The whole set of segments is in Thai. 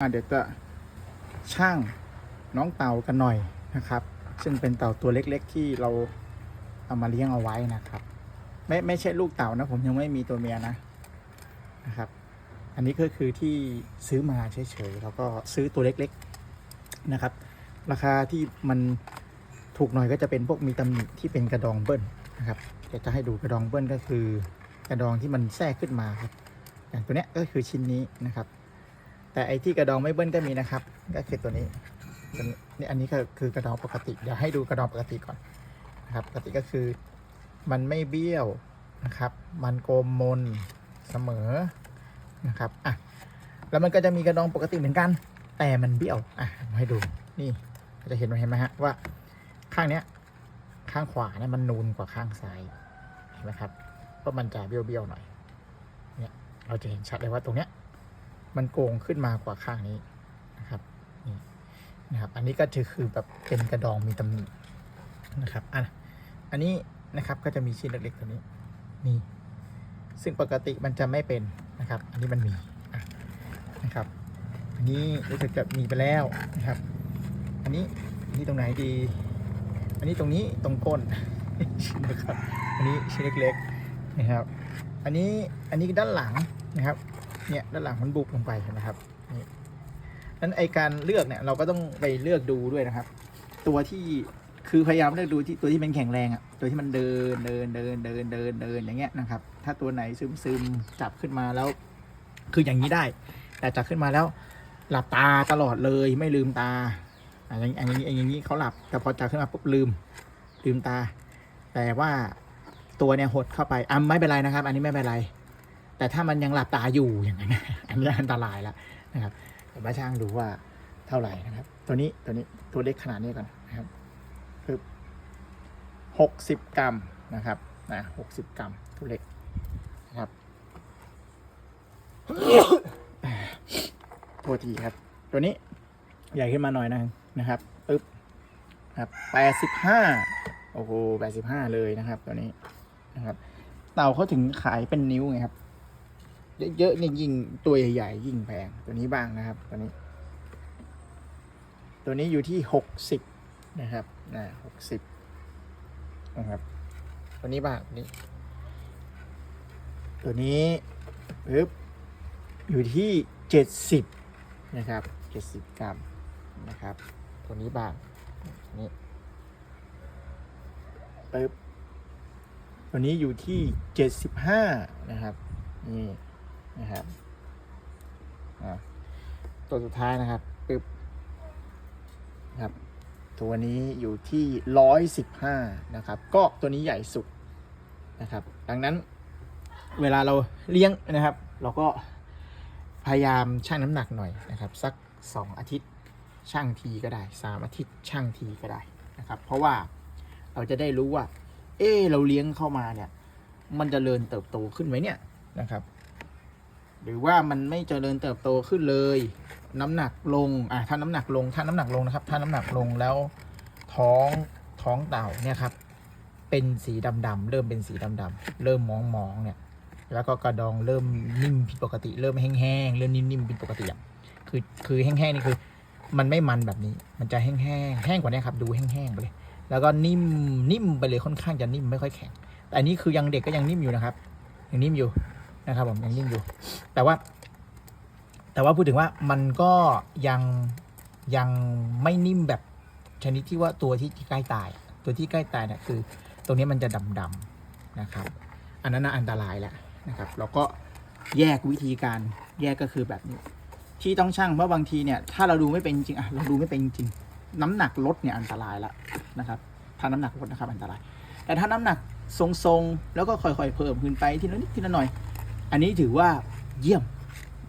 อะเดี๋ยวจะช่างน้องเต่ากันหน่อยนะครับ ซึ่งเป็นเต่าตัวเล็กๆ ที่เราเอามาเลี้ยงเอาไว้นะครับ ไม่ไม่ใช่ลูกเต่านะ ผมยังไม่มีตัวเมียนะนะครับ อันนี้ก็คือที่ซื้อมาเฉยๆแล้วก็ซื้อตัวเล็กๆนะครับ ราคาที่มันถูกหน่อยก็จะเป็นพวกมีตำหนิที่เป็นกระดองเบิ้ลนะครับเดี๋ยวจะให้ดูกระดองเบิ้ลก็คือกระดองที่มันแทรกขึ้นมาครับ อย่างตัวเนี้ยก็คือชิ้นนี้นะครับ แต่ไอ้ที่กระดองไม่เบิ้ลก็มีนะครับ ก็คือตัวนี้ตัวนี้นี่อันนี้ก็คือกระดองปกติ เดี๋ยวให้ดูกระดองปกติก่อนนะครับ ปกติก็คือมันไม่เบี้ยวนะครับ มันโกลมมนเสมอนะครับอะแล้วมันก็จะมีกระดองปกติเหมือนกัน แต่มันเบี้ยวอะให้ดูนี่จะเห็นเห็นไหมฮะว่าข้างเนี้ยข้างขวาเนี่ยมันนูนกว่าข้างซ้ายเห็นไหมครับเพราะมันจะเบี้ยวๆหน่อยเนี่ยเราจะเห็นชัดเลยว่าตรงเนี้ย มันโกงขึ้นมากว่าข้างนี้นะครับนี่นะครับ อันนี้ก็จะคือแบบเป็นกระดองมีตำหนินะครับอะอันนี้นะครับก็จะมีชิ้นเล็กๆตัวนี้นี่ซึ่งปกติมันจะไม่เป็นนะครับ อันนี้มันมีนะครับ อันนี้รู้สึกจะมีไปแล้วนะครับ อันนี้อันนี้ตรงไหนดี อันนี้ตรงนี้ตรงก้นชิ้นนะครับ อันนี้ชิ้นเล็กๆนะครับ อันนี้อันนี้ด้านหลังนะครับ เนี่ยด้านหลังมันบุบลงไปนไหมครับนี่นั้นไอการเลือกเนี่ยเราก็ต้องไปเลือกดูด้วยนะครับ ตัวที่คือพยายามเลือกดูที่ตัวที่มันแข็งแรงอะตัวที่มันเดินเดินเดินเดินเดินเดินอย่างเงี้ยนะครับ ถ้าตัวไหนซึมซึมจับขึ้นมาแล้ว คืออย่างนี้ได้ แต่จับขึ้นมาแล้ว หลับตาตลอดเลยไม่ลืมตาอะอย่างอย่างนี้อย่างนี้เขาหลับแต่พอจับขึ้นมาปุ๊บลืม ลืมตา แต่ว่าตัวเนี่ยหดเข้าไปอะไม่เป็นไรนะครับ อันนี้ไม่เป็นไร แต่ถ้ามันยังหลับตาอยู่อย่างนั้นอันนี้อันตรายแล้วนะครับเดี๋ยวมาช่างดูว่าเท่าไหร่นะครับ ตัวนี้ตัวนี้ตัวเล็กขนาดนี้ก่อนนะครับคือหกสิบกรัมนะครับนะหกสิบกรัมตัวเล็กนะครับโทษทีครับ ตัวนี้ใหญ่ขึ้นมาหน่อยนะนะครับปึ๊บครับแปดสิบห้าโอ้โหแปดสิบห้าเลยนะครับ ตัวนี้นะครับ เต่าเขาถึงขายเป็นนิ้วไงครับ เยอะๆนี่ยิ่งตัวใหญ่ๆยิ่งแพงตัวนี้บ้างนะครับตัวนี้ ตัวนี้อยู่ที่หกสิบนะครับนะหกสิบนะครับตัวนี้บ้างนี่ตัวนี้ปึ๊บอยู่ที่เจ็ดสิบนะครับเจ็ดสิบกรัมนะครับ ตัวนี้บ้างนี่ปึ๊บตัวนี้อยู่ที่75นะครับนี่ นะครับตัวสุดท้ายนะครับปึ๊บครับ ตัวนี้อยู่ที่115นะครับ ก็ตัวนี้ใหญ่สุดนะครับ ดังนั้นเวลาเราเลี้ยงนะครับ เราก็พยายามชั่งน้ำหนักหน่อยนะครับ สัก2อาทิตย์ชั่งทีก็ได้3อาทิตย์ชั่งทีก็ได้นะครับ เพราะว่าเราจะได้รู้ว่า เออเราเลี้ยงเข้ามาเนี่ย มันจเจริญเติบโตขึ้นไหมเนี่ยนะครับ หรือว่ามันไม่เจริญเติบโตขึ้นเลย น้ำหนักลงอะถ้าน้ำหนักลงถ้าน้ำหนักลงนะครับ ถ้าน้ำหนักลงแล้วท้องท้องเต่าเนี่ยครับ เป็นสีดำๆเริ่มเป็นสีดำๆเริ่มมองๆเนี่ย แล้วก็กระดองเริ่มนิ่มผิดปกติ เริ่มแห้งๆเริ่มนิ่มๆผิดปกติอะคือคือแห้งๆนี่คือ มันไม่มันแบบนี้ มันจะแห้งๆแห้งกว่านี้ครับ ดูแห้งๆไปเลย แล้วก็นิ่มนิ่มไปเลยค่อนข้างจะนิ่มไม่ค่อยแข็งแต่อันนี้คือยังเด็กก็ยังนิ่มอยู่นะครับยังนิ่มอยู่ นะครับผมยังนิ่มอยู่ แต่ว่า แต่ว่าพูดถึงว่ามันก็ยังยังไม่นิ่มแบบชนิดที่ว่าตัวที่ใกล้ตาย ตัวที่ใกล้ตายเนี่ยคือ ตรงนี้มันจะดำๆนะครับ อันนั้นอันตรายแหละนะครับแล้วก็แยกวิธีการแยกก็คือแบบนี้ ที่ต้องช่างเพราะบางทีเนี่ยถ้าเราดูไม่เป็นจริงอะเราดูไม่เป็นจริง น้ำหนักลดเนี่ยอันตรายละนะครับถ้าน้ำหนักลดนะครับอันตราย แต่ถ้าน้ำหนักทรงๆแล้วก็ค่อยๆเพิ่มขึ้นไปทีละนิดทีละหน่อย อันนี้ถือว่าเยี่ยม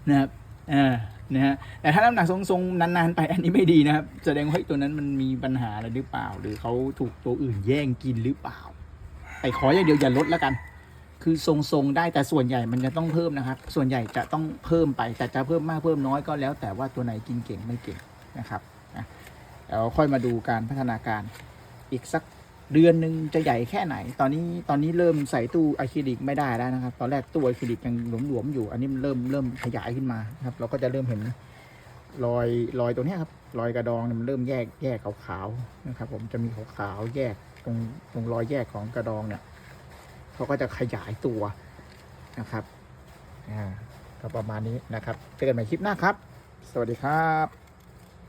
นะครับเออนะฮะแต่ถ้าน้ำหนักทรงๆนานๆไปอันนี้ไม่ดีนะครับ แสดงว่าตัวนั้นมันมีปัญหาอะไรหรือเปล่า หรือเขาถูกตัวอื่นแย่งกินหรือเปล่าไอ้ขออย่างเดียวอย่าลดแล้วกัน คือทรงๆได้แต่ส่วนใหญ่มันจะต้องเพิ่มนะครับ ส่วนใหญ่จะต้องเพิ่มไป แต่จะเพิ่มมากเพิ่มน้อยก็แล้ว แต่ว่าตัวไหนกินเก่งไม่เก่งนะครับนะแล้วค่อยมาดูการพัฒนาการอีกสัก เดือนหนึ่งจะใหญ่แค่ไหน ตอนนี้ตอนนี้เริ่มใส่ตู้อะคริลิกไม่ได้แล้วนะครับ ตอนแรกตู้อะคริลิกยังหลวมๆอยู่ อันนี้มันเริ่มเริ่มขยายขึ้นมาครับ เราก็จะเริ่มเห็นรอยรอยตัวนี้ครับ รอยกระดองมันเริ่มแยกแยกขาวๆนะครับ ผมจะมีขาวๆแยกตรงตรงรอยแยกของกระดองเนี่ยเขาก็จะขยายตัวนะครับอ่าก็ประมาณนี้นะครับเจอกันใหม่คลิปหน้าครับ สวัสดีครับ